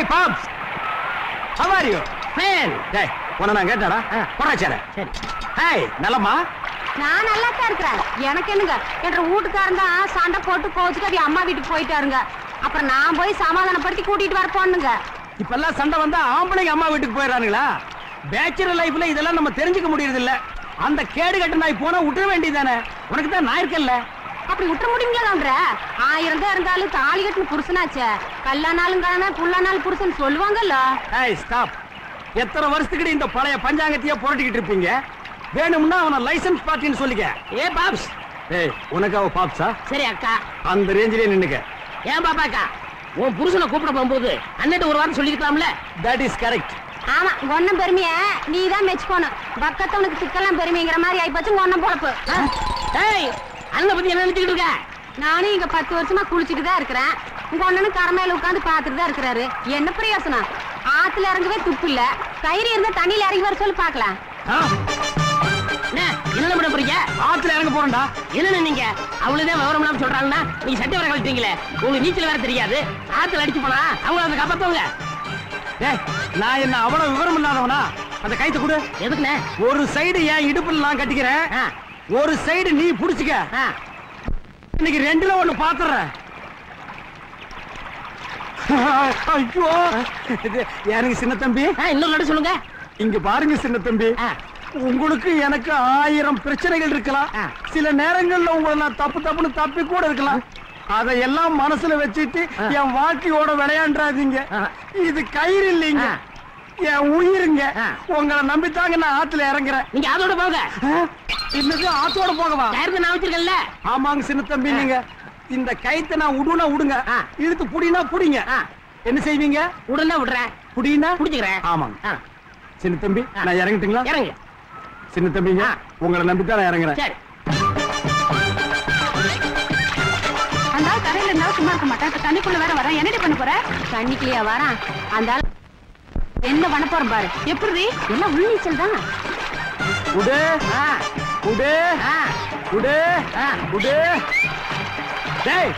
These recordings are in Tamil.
Hi Pops how are you fan டேய் உன்னை நான் கேட்டாடா போடா சேர சரி. ஹாய் நலமா நான் நல்லா தான் இருக்கிறேன். எனக்கு என்னங்க? என்ற வீட்டுக்காரன் தான் சண்டை போட்டு கோச்சுக்கு அது அம்மா வீட்டுக்கு போயிட்டாருங்க. அப்புறம் நான் போய் சமாதானப்படுத்தி கூட்டிட்டு வர போனுங்க இப்பெல்லாம் சண்டை வந்தா ஆம்பளைங்க அம்மா வீட்டுக்கு போயிடறானுங்களா? பேச்சுலர் லைஃப்ல இதெல்லாம் நம்ம தெரிஞ்சுக்க முடியறது இல்ல அந்த கேடு கட்டு நாய் போனா விட்டுற வேண்டியதானே உனக்கு தான் நான் இருக்கேன்ல. அப்படி விட்டுற முடியுங்களா கவுண்டர ஆயிரம் தான் இருந்தாலும் தாலி கட்டின புருஷனாச்சே. கல்லானாலும் காண புல்லானாலும் புருஷன் சொல்லுவாங்கல்ல? ஹாய் ஸ்டாப் எத்தனை வருஷத்துக்கு இந்த பழைய பஞ்சாங்கத்தையே புரட்டிக்கிட்டு இருப்பீங்க? வேணும்னா அவனை லைசன்ஸ் பார்ட்டின்னு சொல்லிக்க. ஏ பாப்ஸ். ஏய் உனக்கு அவ பாப்ஸா? சரி அக்கா. அந்த ரேஞ்சிலே நின்னுக்க. ஏன் பாப்பாக்கா உன் புருஷனை கூப்பிட போகும்போது அண்ணன் ஒரு வாரம் சொல்லிருக்கலாம்ல தட் இஸ் கரெக்ட் ஆமா ஒன்னும் பெருமைய நீ தான் மெச்சுக்கோணும் பக்கத்தவனுக்கு சிக்கலாம் பெருமைங்கிற மாதிரி ஆயிப்போச்சு ஒன்னும் பொழப்பு? ஏய் அண்ணனை பத்தி என்ன நினைச்சுக்கிட்டு இருக்க? நானும் இங்க பத்து வருஷமா குளிச்சுட்டு தான் இருக்கிறேன். உங்க அண்ணனும் கரை மேல உட்காந்து பாத்துட்டு தான் இருக்கிறாரு. என்ன பிரயோசனம்? ஆத்துல இறங்கவே துப்பு இல்ல. கயிறு இருந்தா தண்ணியில இறங்கி வர சொல்லி பாக்கலாம் என்ன என்ன பண்ண போறீங்க? ஆத்துல இறங்க போறேன்டா. என்னன்னு நீங்க? அவ்வளவுதான் விவரம் இல்லாம சொல்றாங்கன்னா நீங்க சட்டை வர கழட்டீங்களே உங்களுக்கு நீச்சல் வேற தெரியாது. ஆத்துல அடிச்சு போனா அவங்க அதை காப்பாத்துவாங்க நான் என்ன அவ்வளவு விவரம் இல்லாதவனா? அந்த கைத்த கொடு. எதுக்குண்ணே? ஒரு சைடு என் இடுப்புல நான் கட்டிக்கிறேன்? ஆ, ஒரு சைடு நீ புடிச்சுக்க. இன்னைக்கு ரெண்டுல ஒண்ணு பாத்துறேன் ஐயோ எனக்கு சின்ன தம்பி இன்னொரு நடு சொல்லுங்க இங்க பாருங்க சின்ன தம்பி. உங்களுக்கு எனக்கு ஆயிரம் பிரச்சனைகள் இருக்கலாம். சில நேரங்கள்ல உங்களை நான் தப்பு தப்புன்னு தப்பி கூட இருக்கலாம் அதையெல்லாம் மனசுல வச்சுட்டு. என் வாழ்க்கையோட விளையாண்டாதீங்க. இது கயிறு இல்லைங்க. என் உயிருங்க. உங்களை நம்பித்தாங்க நான் ஆத்துல இறங்குறேன் நீங்க அதோட போங்க ஆ? இன்னது ஆத்தோட போகவா? கயிறு நான் வச்சிருக்கேன்ல. ஆமாங்க சின்ன தம்பி நீங்க. இந்த கைத்தை நான் விடுனா விடுங்க ஆ. இழுத்து புடினா புடிங்க. என்ன செய்வீங்க? உடனே விடுறேன். புடினா? புடிச்சுக்கிறேன். ஆமாங்க. சின்ன தம்பி. நான் இறங்கட்டுங்களா? இறங்கு சின்ன தம்பிங்க. உங்களை நம்பித்தான் நான் இறங்குறேன். சரி. அந்த கரையில இருந்தாலும் சும்மா இருக்க மாட்டேன். தண்ணிக்குள்ள வேற வரேன் என்னடி பண்ண போற? தண்ணிக்குள்ளேயா வரான். அந்த என்ன பண்ண போறேன் பாரு. எப்படி? எல்லாம் உள்நீச்சல் தான். உடு. உடு ஆ. உடு டேய்.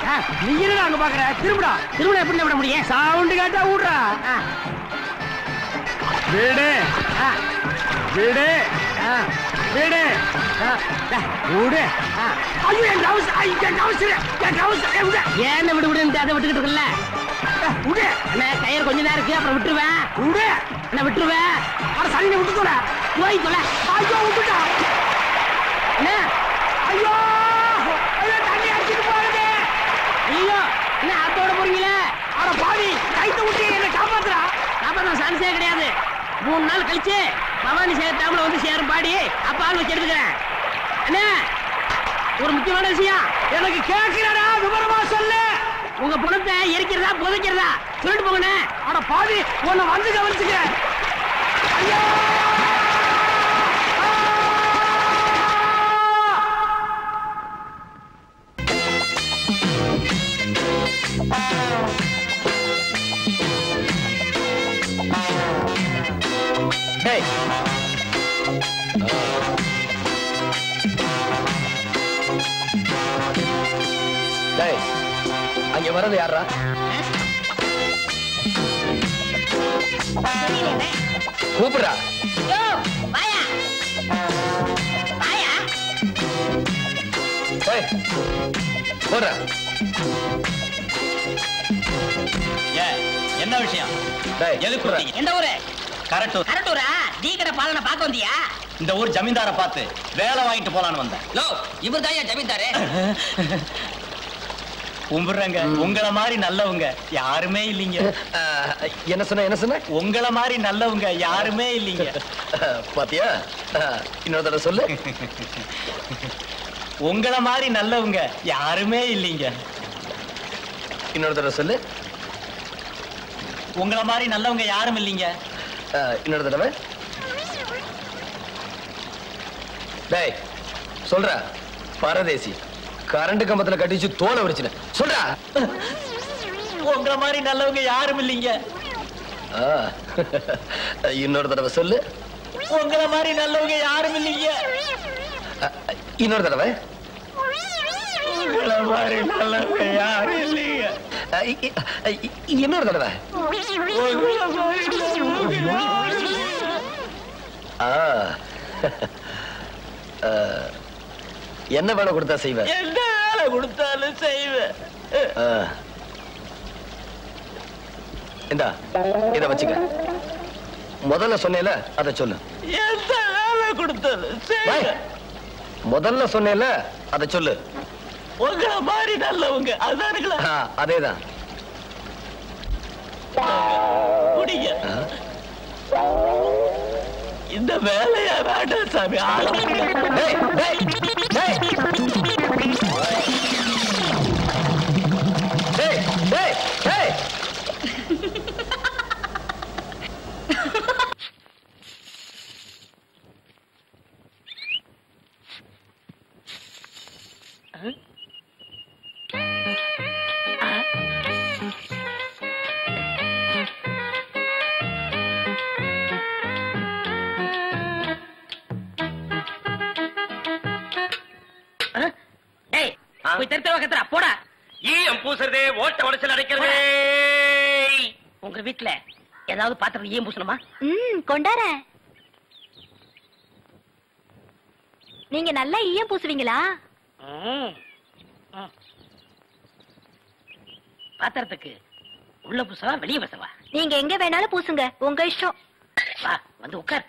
நீ என்னடா அங்க பாக்குற? திரும்புடா. திருமணம் எப்படி விட முடியும்? சவுண்ட் கேட்டா விடுறா ஆ, வீடு. ஆ, வீடு. ஆ, வீடு. விடு ஆ. ஐயோ என் டவுஸ் ஐயோ என் டவுஸ் என் டவுஸ் விடு. ஏன் விடு விடுன்னு அதை விட்டுக்கிட்டு இருக்குல்ல? டேய், விடு. அண்ணே கயிறு கொஞ்ச நேரம் இருக்கு அப்புறம் விட்டுருவேன். விடு. என்ன விட்டுருவேன். அட சனியை விட்டு தொலை போய் தொலை. ஐயோ விட்டுட்டா என்ன ஐயோ ஐயோ தண்ணி அடிச்சிட்டு போகுது ஐயோ என்ன அதோட போறீங்களே அட பாவி கைத்த விட்டு என்ன காப்பாத்துறா விஷயம் கிடையாது. மூணு நாள் கழிச்சு பவானி சேர்த்தாமல வந்து சேரும் பாடி அப்ப ஆள் வச்சிருக்கிறேன் ஒரு முக்கியமான விஷயம். எனக்கு கேட்கிறடா விவரமா சொல்லு. உங்க பணத்தை எரிக்கிறதா புதைக்கிறதா? சொல்லிட்டு போங்கண்ணே. ஆனா பாதி உன்னை வந்து கவனிச்சுக்க. ஐயோ! Oh அங்க வர்றது யாரா கூப்பிடுறா. என்ன விஷயம்? எந்த ஊரு? கரெக்ட் கரட்டூரா? டீ கடை பாலனை பார்க்க வந்தியா? இந்த ஊர் ஜமீன்தாரை பார்த்து வேலை வாங்கிட்டு போலான்னு வந்தேன். இவர் தான் ஜமீன்தாரு. கும்பிடுறேங்க உங்கள மாதிரி நல்லவங்க யாருமே இல்லைங்க. என்ன சொன்ன என்ன சொன்ன? உங்கள மாதிரி நல்லவங்க யாருமே இல்லைங்க. பாத்தியா? இன்னொரு தடவை சொல்லு. உங்கள மாதிரி நல்லவங்க யாருமே இல்லைங்க. இன்னொரு தடவை சொல்லு. உங்கள மாதிரி நல்லவங்க யாரும் இல்லைங்க. இன்னொரு தடவை. டேய் சொல்றா. பரதேசி. கரண்ட் கம்பத்துல கட்டிச்சு தோலை உரிச்சுன சொல்றா. உங்கள மாதிரி நல்லவங்க யாரும் இல்லைங்க. இன்னொரு தடவை சொல்லு. உங்கள மாதிரி நல்லவங்க யாரும் இல்லைங்க. இன்னொரு தடவை. உங்கள மாதிரி நல்லவங்க யாரும் இல்லைங்க. இன்னொரு தடவை. என்ன வேலை கொடுத்தா செய்வேன் கொடுத்தாலும் செய்வேன். இந்தா இத வச்சுக்க. முதல்ல சொன்னேல அத சொல்லு. எந்த வேலை கொடுத்தாலும் முதல்ல சொன்னேல அத சொல்லு. உங்களை மாதிரி நல்லவங்க அதானுங்களா? அதேதான். குடிங்க. இந்த வேலையா வேண்டாம் சாமி. பூசுறதே ஓட்ட உடச்சல் அடைக்கிறதே. உங்க வீட்ல ஏதாவது பாத்திரம் ஏன் பூசணுமா? ம் கொண்டாரேன். நீங்க நல்லா ஈயம் பூசுவீங்களா. பாத்திரத்துக்கு உள்ள பூசவா வெளிய பூசவா? நீங்க எங்க வேணாலும் பூசுங்க. உங்க இஷ்டம். வா வந்து உட்கார்.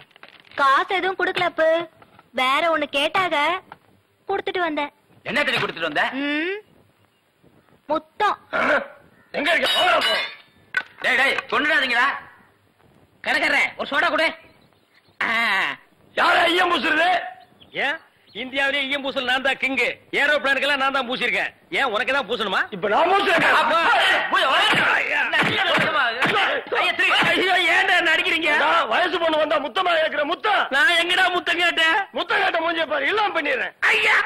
காசு எதுவும் குடுக்கல அப்பு வேற ஒண்ணு கேட்டாக குடுத்துட்டு வந்தேன் என்ன தண்ணி கொடுத்துட்டு வந்த ம் முத்தம் எங்க இருக்க. டேய் ஒரு சோடா கொடு ஆ, யாரா ஈயம் பூசுறது ஏன் இந்தியாவிலே ஈயம் பூசல் நான் தான் கிங்கு ஏரோப்ளானுக்கெல்லாம் நான் தான் பூசிருக்கேன் ஏன் உனக்கு தான் பூசணுமா இப்ப நான் பூசுறேன் அப்பா. போய் ஐயோ ஏன்டா நடிக்கிறீங்க வயசு பொண்ணு வந்தா முத்தமா இருக்கிற முத்தம். நான் எங்கடா முத்தம் கேட்டேன்? முத்த கேட்ட மூஞ்சிய பாரு இல்லாம பண்ணிடுறேன். ஐயா!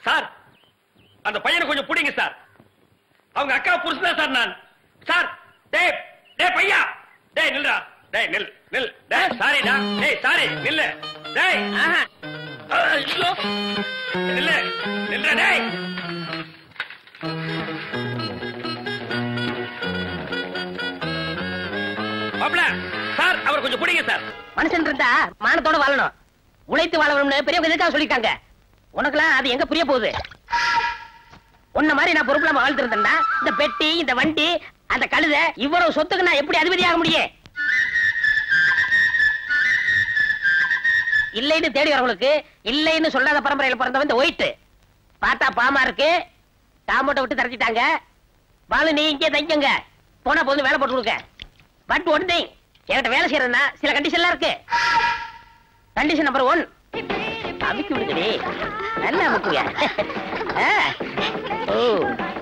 சார் அந்த பையனை கொஞ்சம் பிடிங்க சார். அவங்க அக்கா புருஷனா சார் நான். சார் டேய் டேய் பையா. டேய் நில்றா. டேய் நில். நில். டேய் சாரிடா டேய் சாரி நில்லு. டேய். ஐயோ. நில்லு. நில்றா டேய். மாப்ள சார் அவர் கொஞ்சம் பிடிங்க சார். மனுஷன் இருந்தா மானத்தோட வாழணும். உழைத்து வாழணும்னு பெரியவங்க எதுக்காக சொல்லிட்டாங்க உனக்கெல்லாம் அது எங்க புரிய போகுது? உன்ன மாதிரி நான் பொறுப்புலாம வாழ்த்திருந்தேன்னா இந்த பெட்டி இந்த வண்டி அந்த கழுத இவ்வளவு சொத்துக்கு நான் எப்படி அதிபதி ஆக முடியும்? இல்லைன்னு தேடி வரவங்களுக்கு இல்லைன்னு சொல்லாத பரம்பரையில பிறந்தவன் இந்த ஒயிட்டு. பார்த்தா பாமா இருக்கு. காம்பவுண்ட விட்டு தரைச்சிட்டாங்க. பாலு நீ இங்கே தைக்கங்க போனா போதும் வேலை போட்டு கொடுக்க. பட் ஒன் திங் என்கிட்ட வேலை செய்யறதுனா சில கண்டிஷன்லாம் இருக்கு. கண்டிஷன் நம்பர் ஒன் அமுக்கி விடுங்கடி. நல்லா அமுக்குங்க ஆ. ஓ.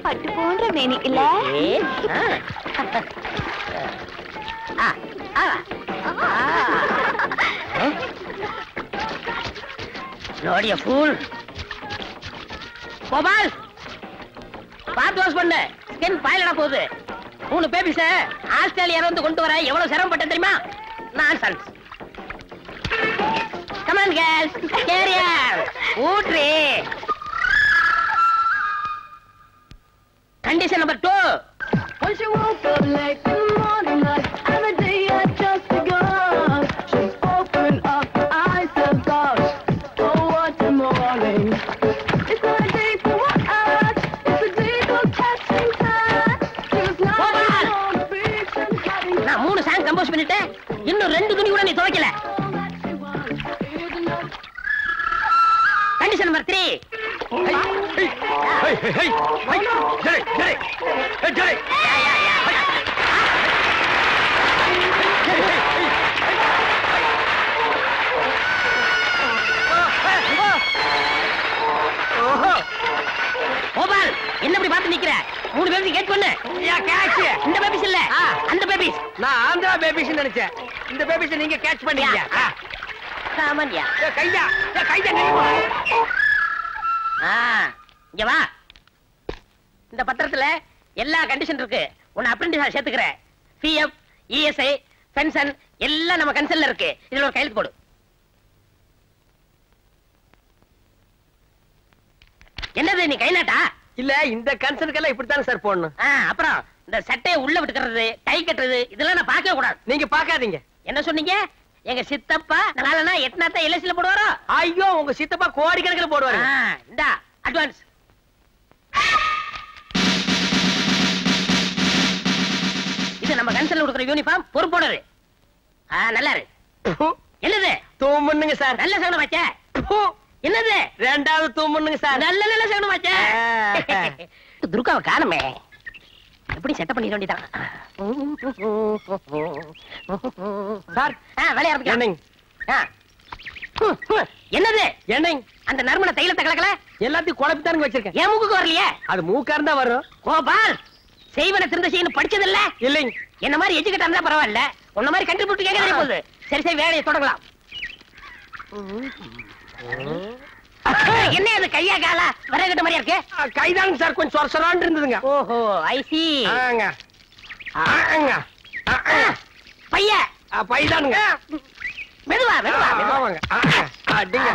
பட்டு போன்ற மேனி இல்ல? ஆ. ஆ. ஆ. ஜோடிய நோடிய ஃபூல் கோபால் பார்த்து வாஷ் பண்ணு. ஸ்கின் பாயிலடா போகுது. மூணு பேபிஸ ஆஸ்திரேலியா வந்து கொண்டு வர எவ்வளவு சிரமப்பட்டேன் தெரியுமா? நான் sons come on girls carrier ஊட்ரி condition number two When மூணு பேபி கேட் பண்ணு கேட்ச் இந்த பேபிஸ் இல்ல. அந்த பேபிஸ் நான் ஆந்திரா பேபிஸ் நினைச்சேன். இந்த பேபிஸ் நீங்க கேட்ச் பண்ணீங்க. சாமான்யா கையா. கையா இங்க வா. இந்த பத்திரத்துல எல்லா கண்டிஷன் இருக்கு. உன்னை அப்ரெண்டிஸா சேர்த்துக்கிறேன். பிஎஃப் இஎஸ்ஐ பென்ஷன் எல்லாம் நம்ம கன்சல்ல இருக்கு. இதுல ஒரு கையெழுத்து போடு. என்னது நீ கைநாட்டா? இல்ல இந்த கன்சர்னுக்கெல்லாம் இப்படித்தானே சார் போடணும். அப்புறம் இந்த சட்டையை உள்ள விட்டுக்கிறது டை கட்டுறது இதெல்லாம் நான் பார்க்கவே கூடாது. நீங்க பாக்காதீங்க என்ன சொன்னீங்க? எங்க சித்தப்பா நாளனா எத்தனாத்த எல்ஐசில போடுவாரோ? ஐயோ உங்க சித்தப்பா கோடிக்கணக்கில் போடுவாரு. இந்தா அட்வான்ஸ் இது நம்ம கன்சல்ல கொடுக்குற யூனிஃபார்ம் பொறுப்போடரு. நல்லா இருக்கு என்னது? தூமுன்னுங்க சார். நல்ல சகுனம் வச்ச. என்னது? ரெண்டாவது தூமுன்னுங்க சார். நல்ல நல்ல சகுனம் வச்ச ஆ. துர்காவை காணுமே. எப்படி செட்டப் பண்ணிட வேண்டியதான் சார் வேலைய ஆரம்பிக்கலாம். என்னங்க? ஆ. ஹம், ஹம். என்னது? என்னங்க? அந்த நறுமண தைலத்தை கலக்கல? எல்லாத்தையும் குழப்பித்தானுங்க வச்சிருக்கேன். என் மூக்குக்கு வரலையே? அது மூக்கா இருந்தா வரும். கோபால் செய்வன திருந்த செய்யணும் படிச்சது இல்ல இல்லைங்க. என்ன மாதிரி எஜுகேட் இருந்தா பரவாயில்ல. உன்ன மாதிரி கண்டுபிடிச்சு கேட்க போகுது. சரி சரி வேலையை தொடங்கலாம். என்ன அது கையா காலா? வரகட்ட மாதிரியா இருக்கு? ஆ, கைதானுங்க சார் கொஞ்சம் சொர சொரான்னு இருந்ததுங்க. ஓஹோ ஐ சி ஆங்க. ஆங்க. பைய. ஆ, பைதானுங்க. மெதுவா மெதுவா ஆ, மெதுவா. ஆமாங்க. ஆ, ஆ. அடிங்க.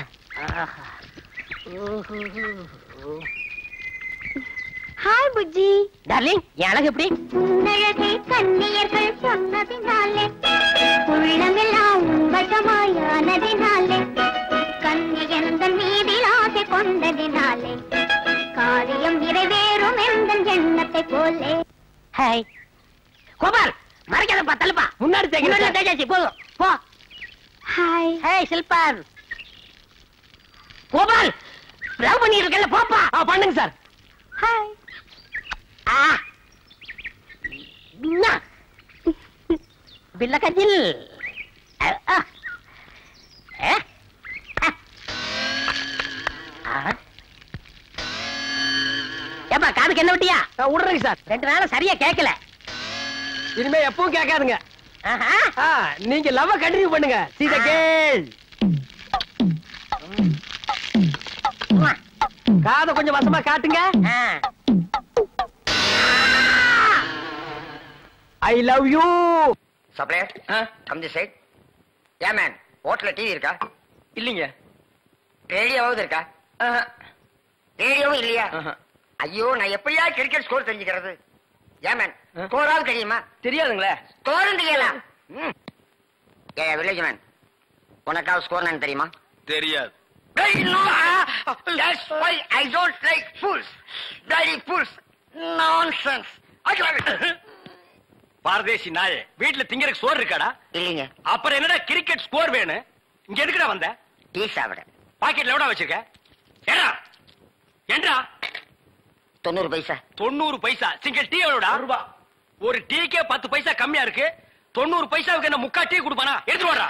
ஹாய் புஜ்ஜி. டார்லிங் என் அழகு எப்படி? உன்னழகை கண்ணியர்கள் சொன்னதினாலே உள்ளமெல்லாம் வசமாயானதினாலே ஹாய் கோபால் மறைக்காதப்பா தள்ளுப்பா. முன்னாடி முன்னாடி. தேய்ச்சாச்சு போதும் போ. ஹாய் ஹேய் சில்பான் கோபால் லவ் பண்ணிட்டு இருக்கல போப்பா. ஆ, பண்ணுங்க சார். ஹாய் ஆ. பின்னா பில்ல கஜில் அ, ஆ. ஆ. ஆ. ஏப்பா காதுக்கு என்ன விட்டியா? விடுறேங்க சார். ரெண்டு நாளும் சரியா கேட்கல இனிமே எப்பவும் கேட்காதுங்க. நீங்க லவ் கண்டினியூ பண்ணுங்க. சீத கேள். காதை கொஞ்சம் வசமா காட்டுங்க. I love you supplier come the side hey man ஹோட்டல்ல டிவி இருக்கா? இல்லீங்க. ரேடியோவாவது இருக்கா? ரேடியோவும் இல்லையா? ஐயோ நான் எப்படியா கிரிக்கெட் ஸ்கோர் தெரிஞ்சுக்கிறது? ஏ மேன் ஆ? ஸ்கோராவது தெரியுமா? தெரியாதுங்களே. ஸ்கோரும் தெரியலாம் ம். ஏ வில்லேஜ் மேன் உனக்காவது ஸ்கோர் நான் தெரியுமா? தெரியாது. Hey, no, ah, that's why I don't like fools. Bloody fools. Nonsense. I love it. பாரதேசி நாயே வீட்டுல திங்கறதுக்கு சோறு இருக்காடா? இல்லைங்க. அப்புறம் என்னடா கிரிக்கெட் ஸ்கோர் வேணும் இங்க எதுக்குடா வந்த? டீ சாப்பிட. பாக்கெட்ல எவ்வளவு வச்சிருக்க? ஏடா ஏண்டா? தொண்ணூறு பைசா. தொண்ணூறு பைசா. Single tea எவ்வளவுடா? ரூபா. ஒரு டீக்கே பத்து பைசா கம்மியா இருக்கு. தொண்ணூறு பைசாவுக்கு என்ன முக்கா டீ கொடுப்பானா? எடுத்து வாடா.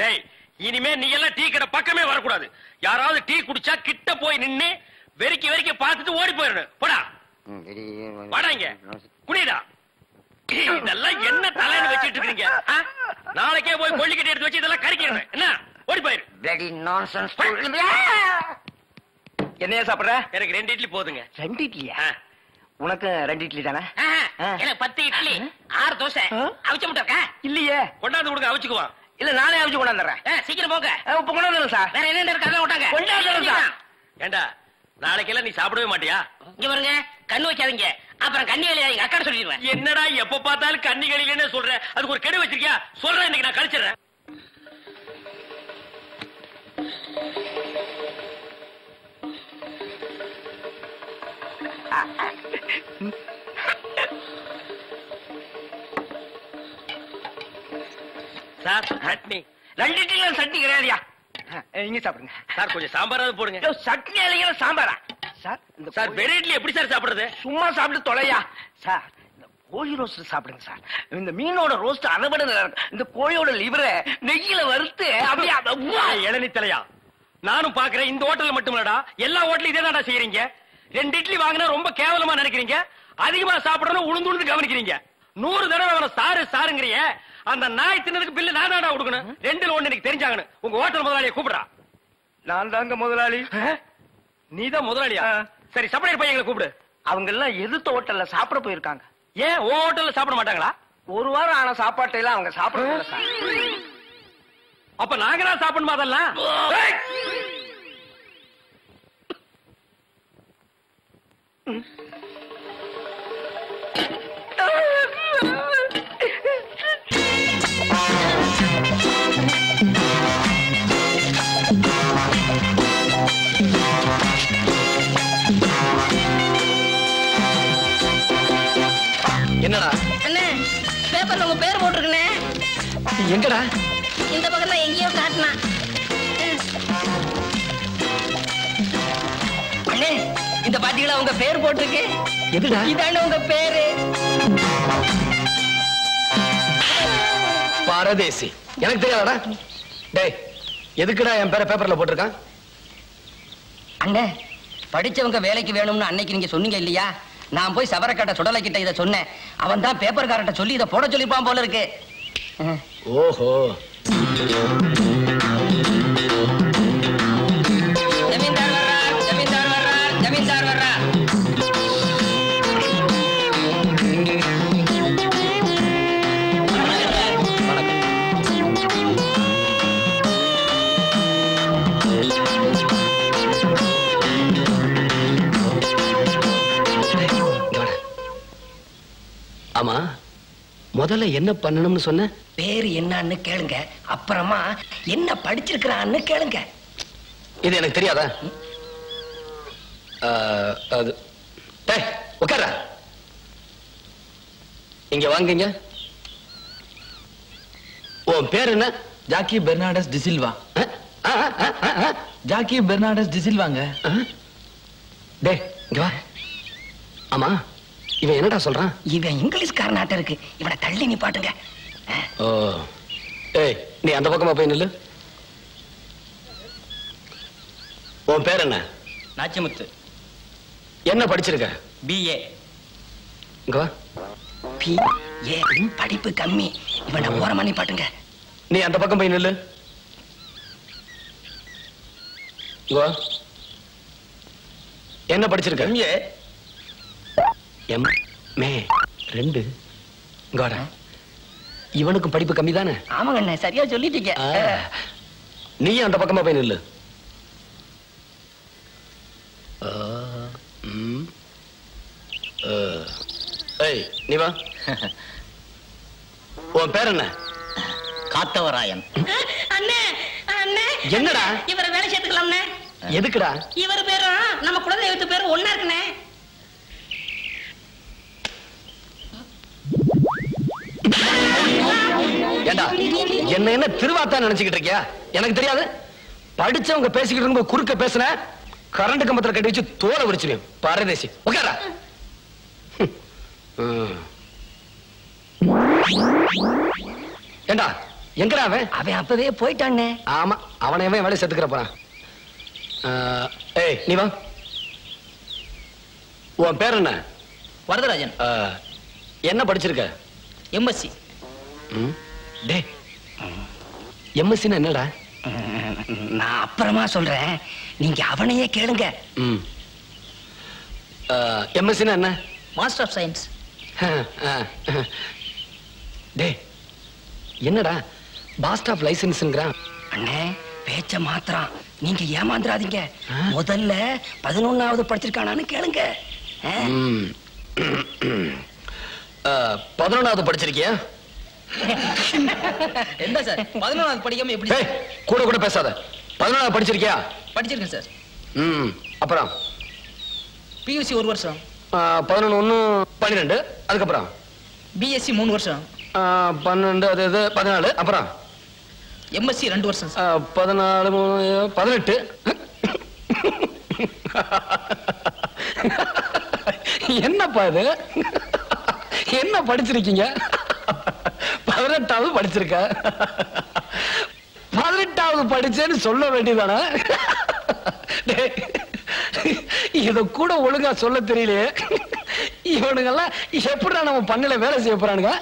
டேய் இனிமே நீ எல்லாம் டீ கடை பக்கமே வரக்கூடாது. யாராவது டீ குடிச்சா கிட்ட போய் நின்னு வெறிக்கி வெறிக்கி பார்த்துட்டு ஓடி போயிடணும். போடா. வாடா இங்க. குனிடா இதெல்லாம் என்ன தலைன்னு வச்சிட்டு இருக்கீங்க? நாளைக்கே போய் கொல்லிக்கட்டி எடுத்து வச்சு இதெல்லாம் கறிக்கிறேன் என்ன? ஓடி போயிரு. என்னையா சாப்பிடுற? எனக்கு ரெண்டு இட்லி போதுங்க. ரெண்டு இட்லியா. உனக்கு ரெண்டு இட்லி தானே. எனக்கு பத்து இட்லி ஆறு தோசை? அவிச்ச முட்டை இல்லையே. கொண்டாந்து கொடுங்க அவிச்சுக்குவான் இல்ல நானே அவிச்சு கொண்டாந்துறேன். சீக்கிரம் போங்க. இப்ப கொண்டாந்துறேன் சார். வேற என்ன இருக்கு அதான் விட்டாங்க கொண்டாந்துறேன் சார். ஏண்டா நாளைக்கெல்லாம் நீ சாப்பிடவே மாட்டியா? இங்க பாருங்க கண்ணு வைக்காதீங்க அப்புறம் கண்ணி எங்க அக்கா சொல்லிடுவேன். என்னடா எப்ப பார்த்தாலும் கன்னிகளிலே சொல்ற. அதுக்கு ஒரு கெடு வச்சிருக்கியா? சொல்றேன் இன்னைக்கு நான் கழிச்சிடுறேன். சார் சட்னி ரெண்டு இட்லி சட்னி கிடையாதுயா? இங்க சாப்பிடுங்க. சார் கொஞ்சம் சாம்பாராவது போடுங்க. சட்னி இல்லைங்கிற சாம்பாரா? சார் இந்த சார் வெறும் இட்லி எப்படி சார் சாப்பிடுறது? சும்மா சாப்பிட்டு தொலையா? சார் இந்த கோழி ரோஸ்ட் சாப்பிடுங்க சார் இந்த மீனோட ரோஸ்ட் அறுபடை இந்த கோழியோட லிவரை நெய்யில வறுத்து அப்படியே அத- இளநீ தலையா நானும் பாக்குறேன் இந்த ஹோட்டல் மட்டும் இல்லடா. எல்லா ஹோட்டலும் இதே தான்டா செய்யறீங்க ரெண்டு இட்லி வாங்கினா ரொம்ப கேவலமா நினைக்கிறீங்க? அதிகமா சாப்பிடணும் உளுந்து உளுந்து கவனிக்கிறீங்க. நூறு தடவை அவனை சாரு சாருங்கிறிய. அந்த நாய் தின்னதுக்கு பில்லு நான் தான்டா கொடுக்கணும் ரெண்டுல ஒண்ணு எனக்கு தெரிஞ்சாகணும். உங்க ஹோட்டல் முதலாளியை கூப்பிடுறா. நான் தாங்க முதலாளி. நீதான் முதலாளியா? ஆ. சரி சப்ளையர் பையங்களை கூப்பிடு. அவங்க எல்லாம் எதிர்த்த ஹோட்டல்ல சாப்பிட போயிருக்காங்க. ஏன் ஓ ஹோட்டல்ல சாப்பிட மாட்டாங்களா? ஒரு வாரம் ஆன சாப்பாட்டை எல்லாம் அவங்க சாப்பிட அப்ப நாங்க தான் சாப்பிடணுமா அதெல்லாம்? என்னடா? அண்ணே பேப்பர்ல உங்க பேர் போட்டிருக்கனே எங்கடா? இந்த பக்கத்துல எங்கேயோ காட்டினா. அண்ணே இந்த பாத்தீங்களா உங்க பேர் போட்டிருக்கு? எதுடா? இதானே உங்க பேரு? பாரதேசி. எனக்கு தெரியாதடா? டேய் எதுக்குடா என் பேரை பேப்பர்ல போட்டிருக்கான்? அண்ணே படிச்சவங்க வேலைக்கு வேணும்னு அன்னைக்கு நீங்க சொன்னீங்க இல்லையா? நான் போய் சவரக்கட்ட சுடலை கிட்ட இதை சொன்னேன். அவன் தான் பேப்பர்காரட்ட சொல்லி இதை போட சொல்லிப்பான் போல இருக்கு. ஓஹோ. ஆமா முதல்ல என்ன பண்ணணும்னு சொன்ன? பேரு என்னன்னு கேளுங்க. அப்புறமா என்ன படிச்சிருக்கிறான்னு கேளுங்க. இது எனக்கு தெரியாதா? அது டேய் உட்கார இங்க வாங்குங்க. உன் பேர் என்ன? ஜாக்கி பெர்னாடஸ் டிசில்வா. ஜாக்கி பெர்னாடஸ் டிசில்வாங்க? டேய் இங்க வா. ஆமா இவன் என்னடா சொல்றான்? இவன் இங்கிலீஷ்கார நாட்டம் இருக்கு. இவனை தள்ளி நிப்பாட்டுங்க ஓ. ஏய் நீ அந்த பக்கமா போய் நில்லு. உன் பேர் என்ன? நாச்சிமுத்து. என்ன படிச்சிருக்க? பிஏ இங்க வா. பி ஏ படிப்பு கம்மி. இவனை ஓரமா நிப்பாட்டுங்க நீ அந்த பக்கம் போய் நில்லு. என்ன படிச்சிருக்க? எம்ஏ எம் மே ரெண்டு. இங்க வாடா. இவனுக்கும் படிப்பு கம்மி தானே? ஆமாங்க சரியா சொல்லிட்டீங்க. நீ அந்த பக்கமா போய் நில்லு ஆ, ம், ஆ. ஏய் நீ வா. உன் பேர் என்ன? காத்தவராயன். அண்ணே அண்ணே. என்னடா? இவரை வேலை சேர்த்துக்கலாம்ண்ணே. எதுக்குடா? இவர் பேரும் நம்ம குலதெய்வத்து பேரும் ஒன்னா இருக்குண்ணே. ஏண்டா என்ன என்ன திருவாத்தா நினைச்சுக்கிட்டு இருக்கியா? எனக்கு தெரியாது. படிச்சவங்க பேசிக்கிட்டு இருக்கும்போது குறுக்க பேசுன கரண்ட் கம்பத்துல கட்டி வச்சு தோலை உரிச்சிருவேன் பாரதேசி. உட்காரா ஏண்டா எங்கடா அவன்? அவன் அப்பவே போயிட்டானே. ஆமா அவனை எவன் வேலை செத்துக்கிற போறான். ஏய் நீ வா. உன் பேர் என்ன? வரதராஜன். என்ன படிச்சிருக்க? எம்எஸ்சி? டேய் எம்எஸ்சின்னு என்னடா? நான் அப்புறமா சொல்றேன். நீங்க அவனையே கேளுங்க. எம்எஸ்சின்னா என்ன? மாஸ்டர் ஆஃப் சயின்ஸ் டேய் என்னடா? பாஸ்ட் ஆஃப் லைசன்ஸ்ங்கிறான் அண்ணே பேச்ச மாத்திரம் நீங்க ஏமாந்துடாதீங்க? முதல்ல பதினொன்னாவது படிச்சிருக்கானான்னு கேளுங்க. பதினொன்னாவது படிச்சிருக்கியா? என்ன சார்? பதினொன்றாவது படிக்காம எப்படி கூட கூட பேசாத. பதினொன்னாவது படிச்சிருக்கியா? படிச்சிருக்கேன் சார். ம் அப்புறம்? பியூசி ஒரு வருஷம். பதினொன்று ஒன்று பன்னிரெண்டு அதுக்கப்புறம்? பிஎஸ்சி மூணு வருஷம். பன்னெண்டு அது இது பதினாலு அப்புறம்? எம்எஸ்சி ரெண்டு வருஷம் பதினாலு மூணு பதினெட்டு. என்னப்பா இது? என்ன படிச்சிருக்கீங்க? பதினெட்டாவது படிச்சிருக்க. பதினெட்டாவது படிச்சேன்னு சொல்ல வேண்டியதானே டேய், இத கூட ஒழுங்கா சொல்ல தெரியலையே. இவனுங்கெல்லாம் எப்படிடா நம்ம பண்ணல வேலை செய்ய போறானுங்க?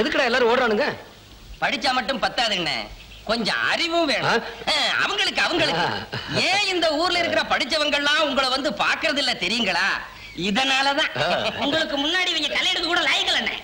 எதுக்குடா எல்லாரும் ஓடுறானுங்க? படிச்சா மட்டும் பத்தாதுங்கண்ணே. கொஞ்சம் அறிவும் வேணும். அவங்களுக்கு அவங்களுக்கு. ஏன் இந்த ஊர்ல இருக்கிற படிச்சவங்க எல்லாம் உங்களை வந்து பாக்குறது இல்ல தெரியுங்களா? இதனாலதான். உங்களுக்கு முன்னாடி இவங்க தலையெடுக்க கூட லாய்க்கலண்ணே.